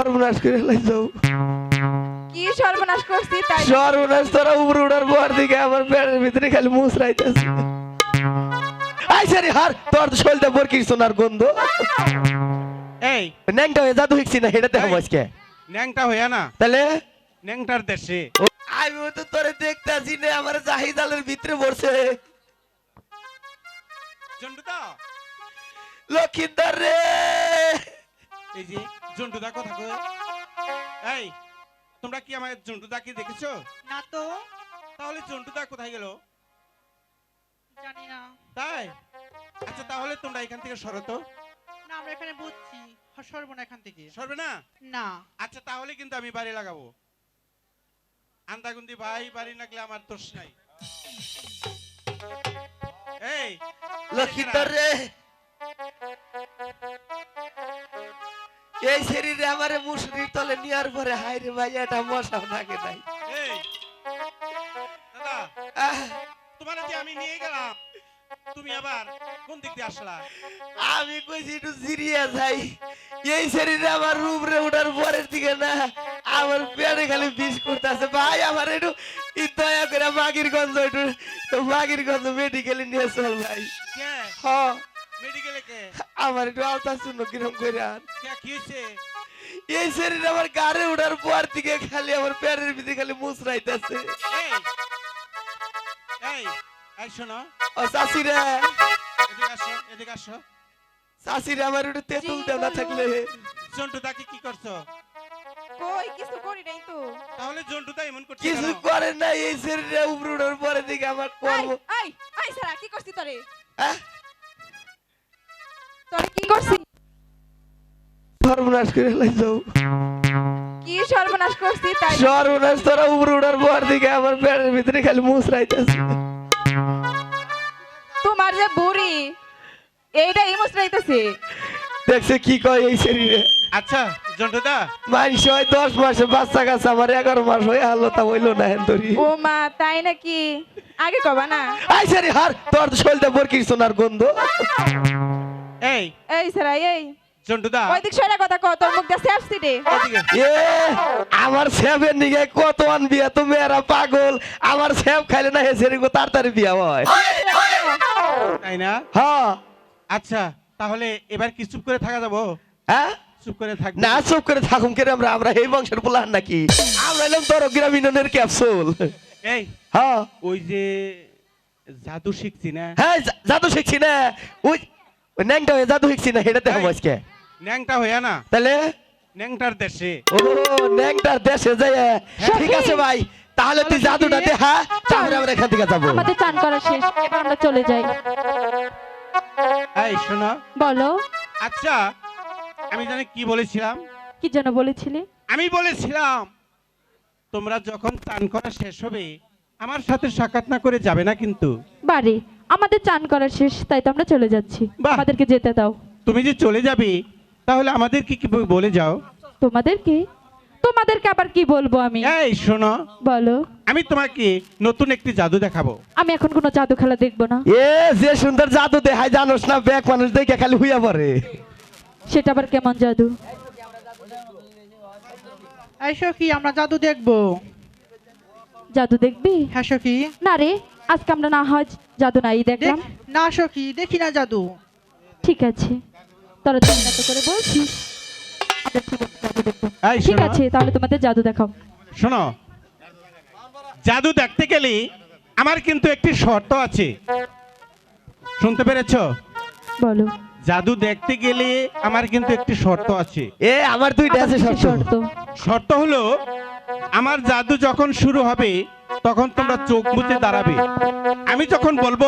সর্বনাশ করে লাই যাও কি সর্বনাশ করছি তাই? সর্বনাশ তোরা উপরে উঠার পর দিকে আমার পেটের ভিতরে খালি মুসরাইতেছে আই সারি হার তোর তো শরীরটা বরকি সোনার গন্ধ। এই। ন্যাংটা হয়ে জাদু হিকছি না হেটাতে হবে আজকে। ন্যাংটা হইয়া না। তাহলে? ন্যাংটার দেশে। আমি তো তোরে দেখতাছি না আমার জাহিদালের ভিতরে পড়ছে জন্টুদা লক্ষিন্দর রে। এই যে। জন্টুদা কথা কো এই তোমরা কি আমার জন্টুদা কি দেখেছ? না তো। তাহলে জন্টুদা কোথায় গেল? জানি না। তাই? আচ্ছা তাহলে তোমরা এখান থেকে সরো তো। না আমরা এখানে বুঝছি সরবো না এখান থেকে। সরবে না? না। আচ্ছা তাহলে কিন্তু আমি বাড়ি লাগাবো। আন্দাগুন্দি ভাই বাড়ি লাগলে আমার দোষ নাই। এই লক্ষিন্দর রে। এই শরীরে আমারে মুসরির তলে নেওয়ার পরে হাই রে ভাই এটা মশাও নাকে নাই? এই দাদা তোমার যে আমি নিয়ে গেলাম তুমি আবার কোন দিক দিয়ে আসলা? আমি কইছি একটু জিরিয়া যাই। এই শরীরে আমার রূপ রে ওঠার পরের দিকে না আমার পেটে খালি বিষ করতেছে ভাই আমার একটু দয়া করে মাগির গন্ধ একটু মাগির গন্ধ মেডিকেলে নিয়ে চল ভাই। কে? হ। মেডিকেলে কে? আমার একটু আলতা শুনো কিরম করে আর কি হয়েছে এই শরীর আমার গাড়ে উঠার পর থেকে খালি আমার পেটের ভিতরে খালি মুসরাইতেছে এই এই এই শোনো। ও চাষিরা এদিকে আসো এদিকে আসো। চাষিরা আমার একটু তেঁতুল দেও না থাকলে। জন্টুদাকে কি করছ? কই কিছু করি নাই তো। তাহলে জন্টুদা এমন করছে কিছু করে না এই শরীরে উপরে উঠার পরে দিকে আমার কর্ম। আই আই সারা কি করছিস তোরে? আহ, তোরে কি করছিস? সর্বনাশ করে লাই কি সর্বনাশ করছিস তাই? সর্বনাশ তোরা উপরে উঠার পর দিকে আমার পেটের ভিতরে খালি মুসরাইতেছে তোমার যে বুড়ি এইটা ইমোস রাইতেছে দেখছে কি কয় এই শরীরে। আচ্ছা জন্টুদা। মানুষ হয় দশ মাসে বাচ্চা কাছে আমার এগারো মাস হয়ে তা হইল না হেন ধরি। ও মা তাই নাকি? আগে কবা না। আই সারি হার তোর তো শরীরটা বরকি সোনার গন্ধ। এই এই সারা এই জন্টুদা ওই দিক সরে কথা কও তোর মুখ দিয়ে দে এদিকে এ আমার সেভের নিগে কত আন বিয়া তো মেয়েরা পাগল আমার সেব খাইলে না হেসে রেগো তাড়াতাড়ি বিয়া হয় তাই না হ্যাঁ আচ্ছা তাহলে এবার কি চুপ করে থাকা যাব হ্যাঁ চুপ করে থাক না চুপ করে থাকুম কেন আমরা আমরা এই বংশের পোলার নাকি আমরা এলাম তোর গ্রামীণের ক্যাপসুল এই হ্যাঁ ওই যে জাদু শিখছি না হ্যাঁ জাদু শিখছি না ওই ওই ন্যাংটা হয়ে জাদু শিখছি না হেটাতে হবে আজকে ন্যাংটা হইয়া না তাহলে ন্যাংটার দেশে ও ন্যাংটার দেশে যায় ঠিক আছে ভাই তাহলে তুই জাদুটা দেখা তাহলে আমরা এখান থেকে যাব। আমাদের চান করা শেষ এবার আমরা চলে যাই। এই শোনো। বলো। আচ্ছা আমি জানি কি বলেছিলাম? কি যেন বলেছিলে? আমি বলেছিলাম তোমরা যখন চান করা শেষ হবে আমার সাথে সাক্ষাৎ না করে যাবে না কিন্তু। বারে আমাদের চান করা শেষ তাই তো আমরা চলে যাচ্ছি। বাহ। আমাদেরকে যেতে দাও। তুমি যে চলে যাবে তাহলে আমাদের কি কি বলে যাও? তোমাদেরকে? তোমাদেরকে আবার কি বলব আমি? এই শোনো। বলো। আমি তোমাকে নতুন একটি জাদু দেখাবো। আমি এখন কোনো জাদু খেলা দেখব না। এ যে সুন্দর জাদু দেখায় জানোস না ব্যাক মানুষ দেখে খালি হুইয়া পড়ে। সেটা আবার কেমন জাদু? এই সখী আমরা জাদু দেখব। জাদু দেখবি? হ্যাঁ সখী। না রে আজকে আমরা না হয় জাদু নাই দেখলাম। না সখী দেখি না জাদু। ঠিক আছে। তোরা তুমি এত করে বলছিস। ঠিক আছে, তাহলে তোমাদের জাদু দেখাও। শোনো। জাদু দেখতে গেলে আমার কিন্তু একটি শর্ত আছে। শুনতে পেরেছ? বলো। জাদু দেখতে গেলে আমার কিন্তু একটি শর্ত আছে। এ আমার দুইটা আছে শর্ত। শর্ত হলো আমার জাদু যখন শুরু হবে তখন তোমরা চোখ মুছে দাঁড়াবে। আমি যখন বলব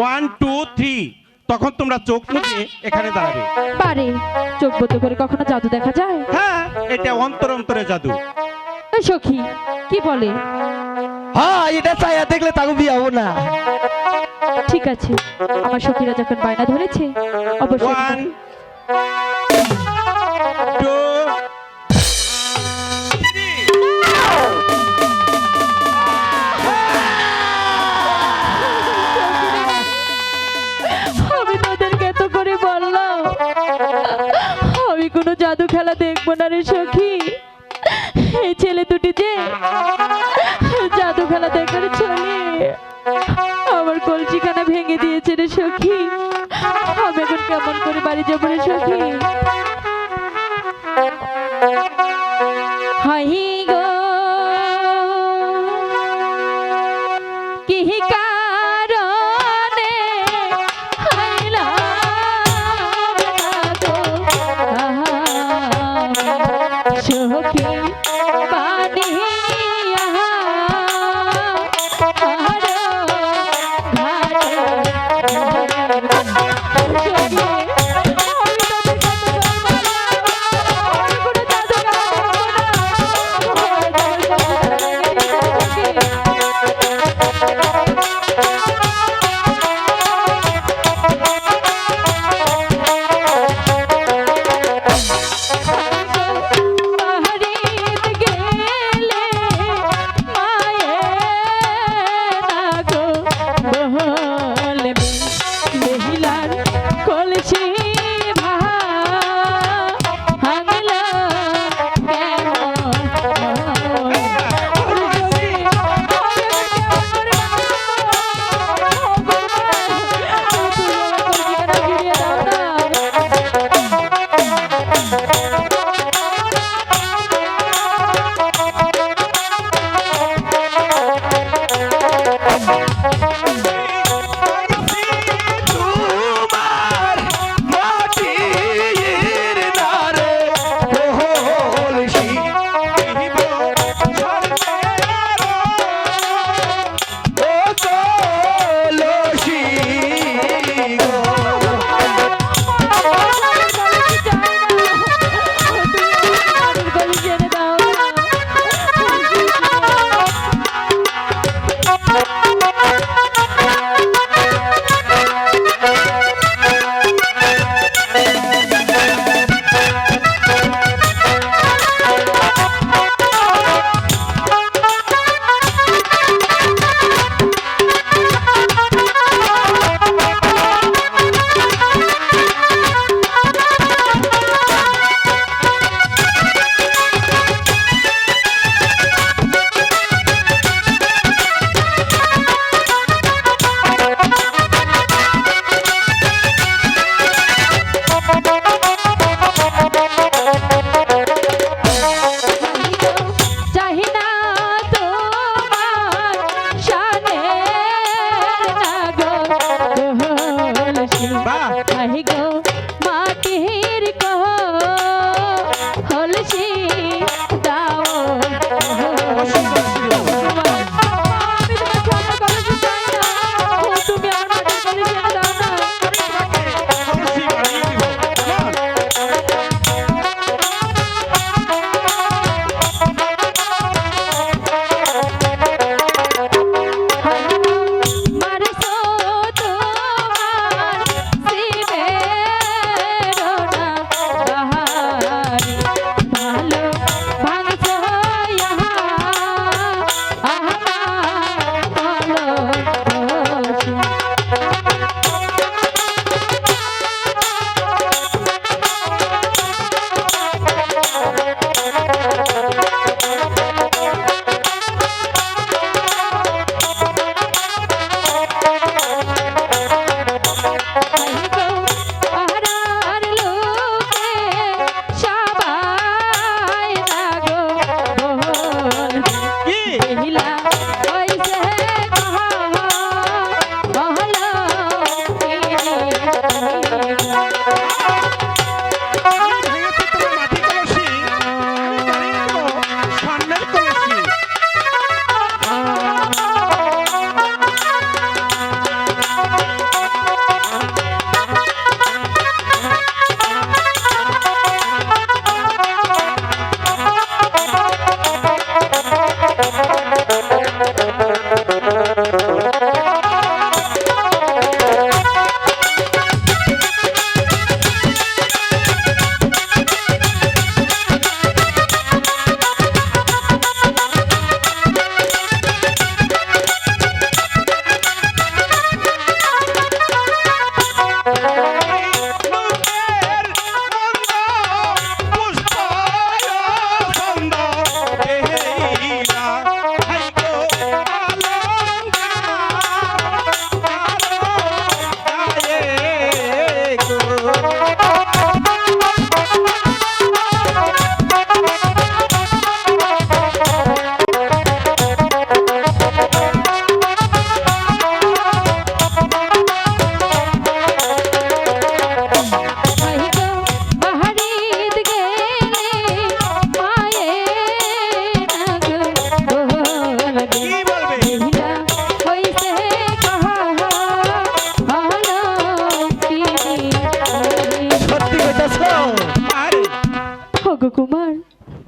ওয়ান টু থ্রি তখন তোমরা চোখ মুছে এখানে দাঁড়াবে। পারে চোখ বন্ধ করে কখনো জাদু দেখা যায়? হ্যাঁ এটা অন্তর অন্তরে জাদু। সখী কি বলে? হ্যাঁ এটা চাইয়া দেখলে তাকে বিয়ে হব না। ঠিক আছে আমার সখীরা যখন বায়না ধরেছে অবশ্যই ওয়ান জাদু খেলা দেখব না রে সখী। এই ছেলে দুটি যে জাদু খেলা দেখার চলে আমার কলসিখানা ভেঙে দিয়েছে রে সখী। আমি এখন কেমন করে বাড়ি যাব রে সখী? হাই গো। কি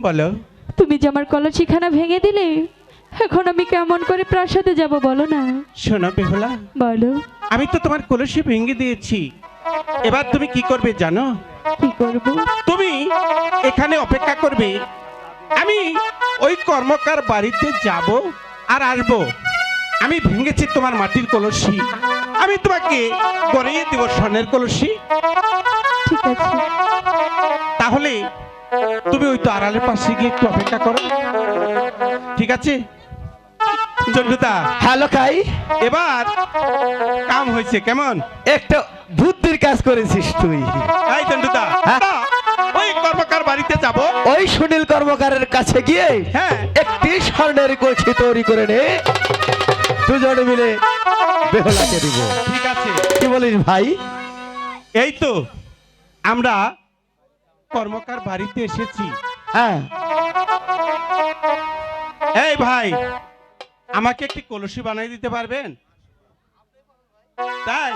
বলো। তুমি যে আমার কলসিখানা ভেঙে দিলে এখন আমি কেমন করে প্রাসাদে যাব বলো না। শোনো বেহুলা বলো। আমি তো তোমার কলসি ভেঙে দিয়েছি। এবার তুমি কি করবে জানো? কি করব? তুমি এখানে অপেক্ষা করবে। আমি ওই কর্মকার বাড়িতে যাব আর আসব। আমি ভেঙেছি তোমার মাটির কলসি। আমি তোমাকে গড়িয়ে দেব স্বর্ণের কলসি। ঠিক আছে। তাহলে তুমি ওই তো আড়ালের পাশে গিয়ে একটু অপেক্ষা করো। ঠিক আছে? চন্ডুদা হ্যালো খাই এবার কাম হয়েছে কেমন? একটা বুদ্ধির কাজ করেছিস তুই। এই চন্ডুদা হ্যাঁ? ওই কর্মকার বাড়িতে যাব। ওই সুনীল কর্মকারের কাছে গিয়ে হ্যাঁ। একটি স্বর্ণের কলসি তৈরি করে নে। দুজনে মিলে বেহলাকে দিব। ঠিক আছে। কি বলিস ভাই? এই তো আমরা কর্মকার বাড়িতে এসেছি। হ্যাঁ। এই ভাই আমাকে একটি কলসি বানিয়ে দিতে পারবেন? তাই?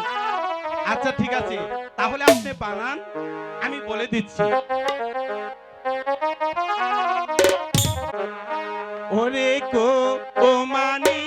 আচ্ছা ঠিক আছে। তাহলে আপনি বানান আমি বলে দিচ্ছি। ওরে কো ও মানি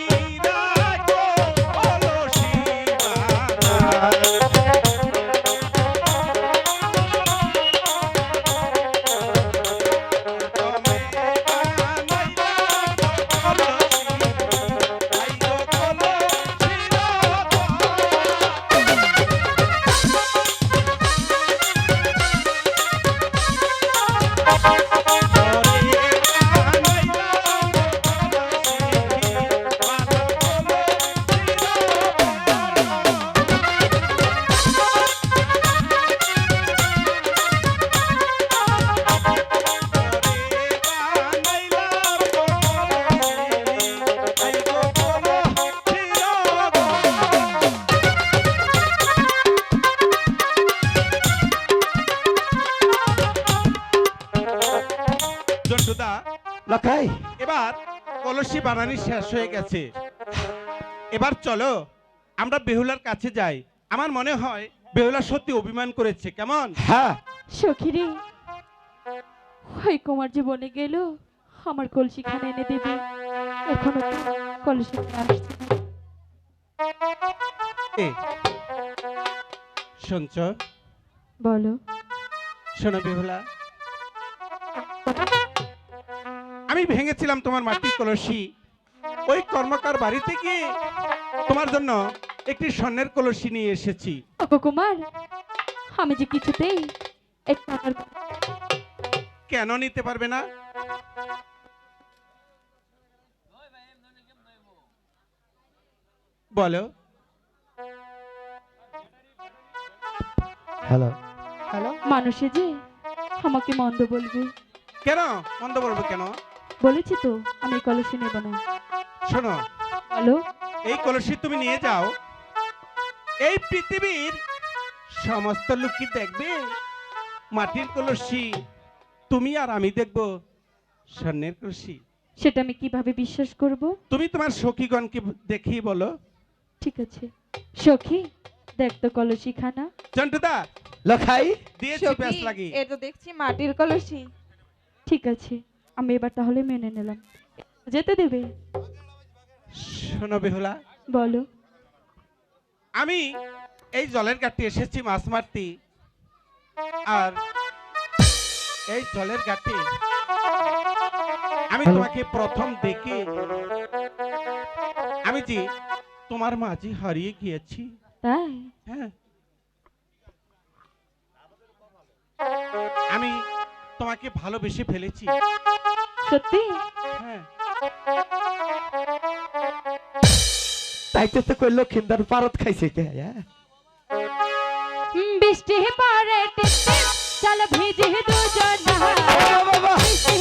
জন্টুদা লখাই। এবার কলসি বানানি শেষ হয়ে গেছে। এবার চলো আমরা বেহুলার কাছে যাই। আমার মনে হয় বেহুলা সত্যি অভিমান করেছে কেমন? হ্যাঁ। সখিরে ওই কুমার যে বনে গেল আমার কলসিখানা এনে দেবে। এখনও কলসি এ শুনছ? বলো। শোনো বেহুলা আমি ভেঙেছিলাম তোমার মাটির কলসি। ওই কর্মকার বাড়িতে গিয়ে তোমার জন্য একটি স্বর্ণের কলসি নিয়ে এসেছি। কুমার আমি যে কিছুতেই কেন নিতে পারবে না? বলো। হ্যালো। মানুষে যে আমাকে মন্দ বলবে। কেন? মন্দ বলব কেন? বলেছি তো আমি কলসি নেব না। শোনো বলো এই কলসি তুমি নিয়ে যাও। এই পৃথিবীর সমস্ত লোক কি দেখবে মাটির কলসি তুমি আর আমি দেখব স্বর্ণের কলসি। সেটা আমি কীভাবে বিশ্বাস করব? তুমি তোমার সখীগণকে দেখি বলো। ঠিক আছে। সখী দেখ তো কলসি খানা জন্টুদা লখাই দিয়েছি ব্যাস লাগি। এ তো দেখছি মাটির কলসি। ঠিক আছে আমি এবার তাহলে মেনে নিলাম। যেতে দেবে? শোনো বেহুলা। বলো। আমি এই জলের ঘাটে এসেছি মাছ মারতে। আর এই জলের ঘাটে আমি তোমাকে প্রথম দেখে। আমি যে তোমার মাঝে হারিয়ে গিয়েছি। তাই? হ্যাঁ। আমি তোমাকে ভালোবেসে ফেলেছি। সত্যি? হ্যাঁ। তাই তো তো কই লক্ষিন্দার পারত খাইছে কে হ্যাঁ বৃষ্টি পরে টিপ টিপ, চল ভিজি দুজন। বৃষ্টি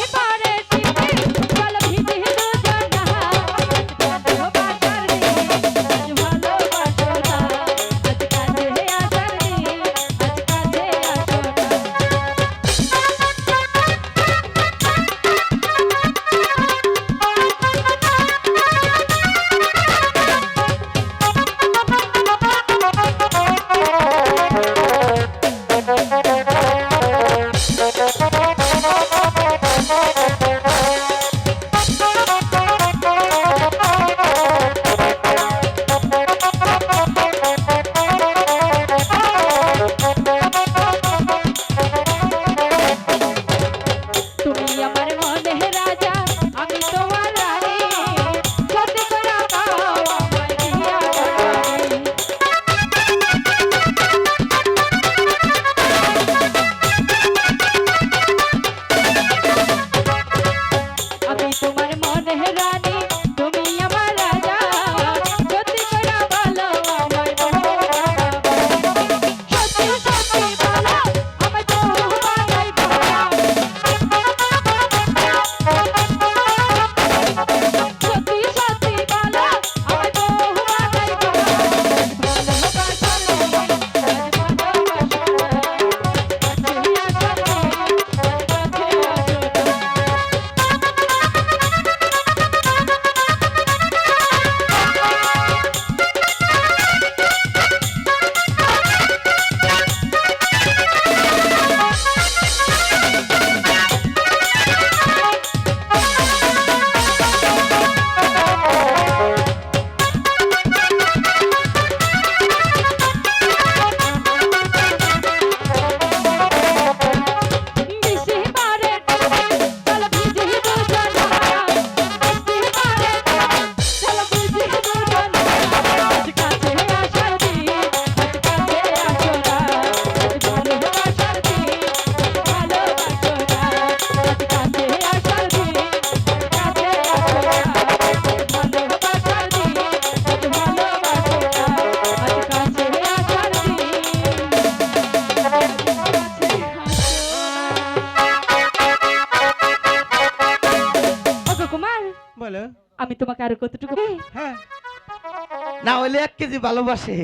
না হলে এক কেজি ভালোবাসে।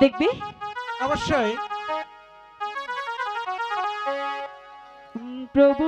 দেখবি? অবশ্যই। প্রভু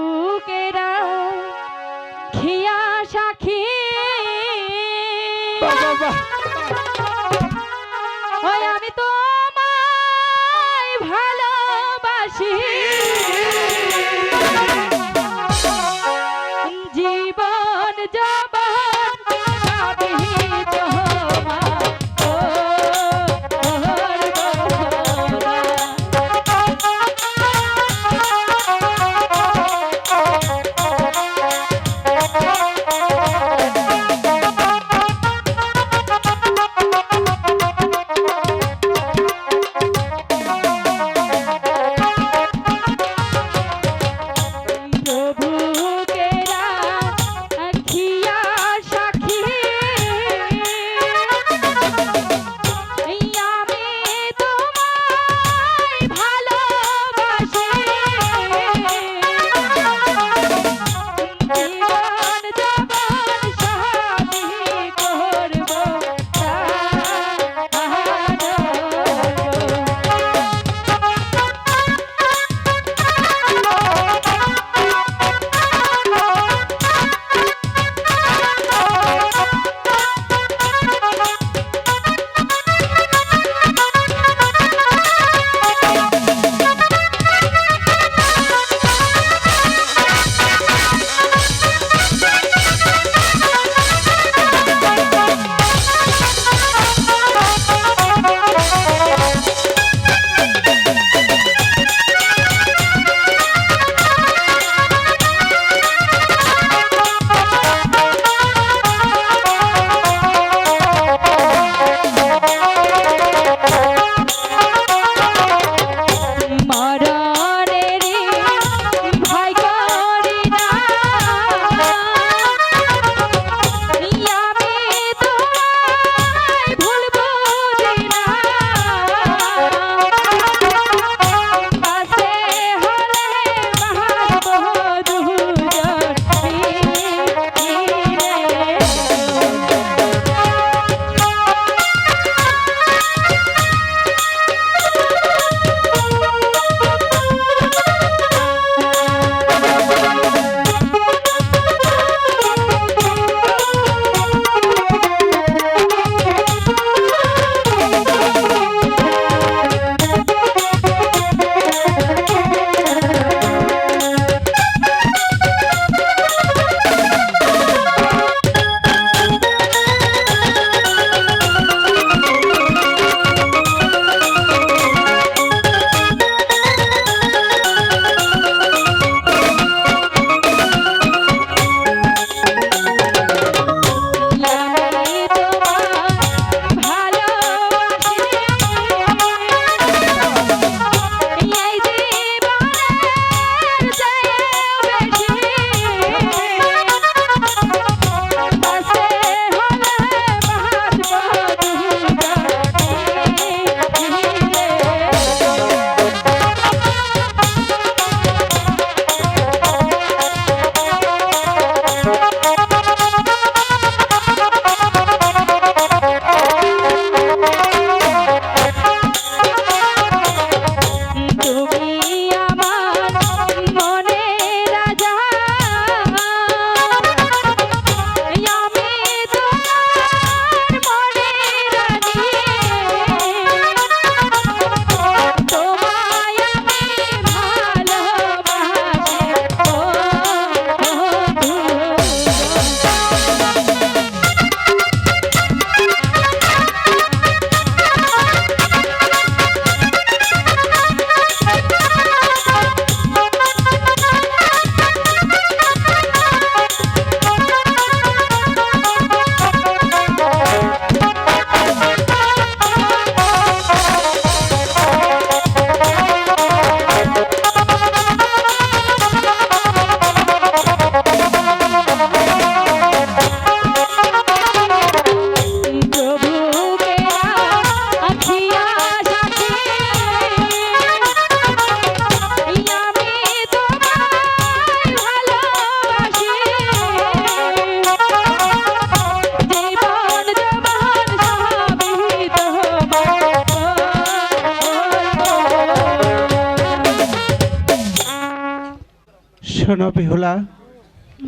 শোনো বেহুলা।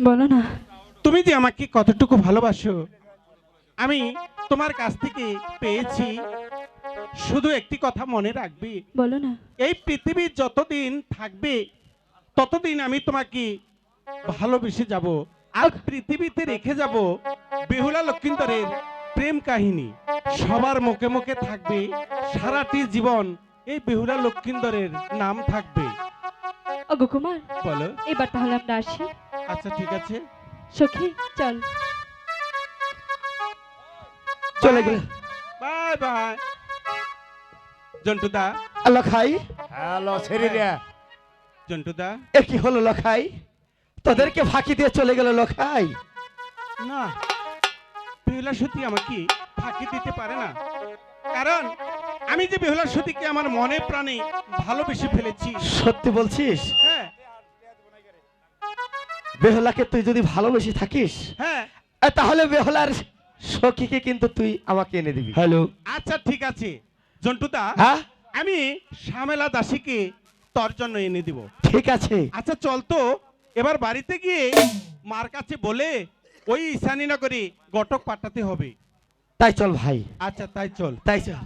বলো না। তুমি যে আমাকে কতটুকু ভালোবাসো আমি তোমার কাছ থেকে পেয়েছি। শুধু একটি কথা মনে রাখবি। বলো না। এই পৃথিবী যতদিন থাকবে ততদিন আমি তোমাকে ভালোবেসে যাব। আর পৃথিবীতে রেখে যাব বেহুলা লক্ষিন্দরের প্রেম কাহিনী। সবার মুখে মুখে থাকবে সারাটি জীবন এই বেহুলা লক্ষিন্দরের নাম থাকবে। অগো কুমার বলো। এবার তাহলে আমরা আসি। আচ্ছা ঠিক আছে। সখী চল। চলে গেল। Bye bye. জন্টুদা। লখাই। হ্যালো ছেড়ে দে। জন্টুদা। এ কি হলো লখাই? তোদেরকে ফাঁকি দিয়ে চলে গেল লখাই? না বেহুলা সতী আমাকে ফাঁকি দিতে পারে না। কারণ আমি যে বেহুলা সতীকে আমার মনে প্রাণে ভালোবেসে ফেলেছি। সত্যি বলছিস? হ্যাঁ। বেহলাকে তুই যদি ভালোবেসে থাকিস হ্যাঁ। তাহলে বেহলার সখীকে কিন্তু তুই আমাকে এনে দিবি। হ্যালো। আচ্ছা ঠিক আছে। জন্টুদা হ্যাঁ? আমি শ্যামেলা দাসীকে তোর জন্য এনে দিব। ঠিক আছে। আচ্ছা চল তো। এবার বাড়িতে গিয়ে মার কাছে বলে ওই ঈশানীনগরে গটক পাঠাতে হবে। তাই চল ভাই। আচ্ছা তাই চল। তাই চল।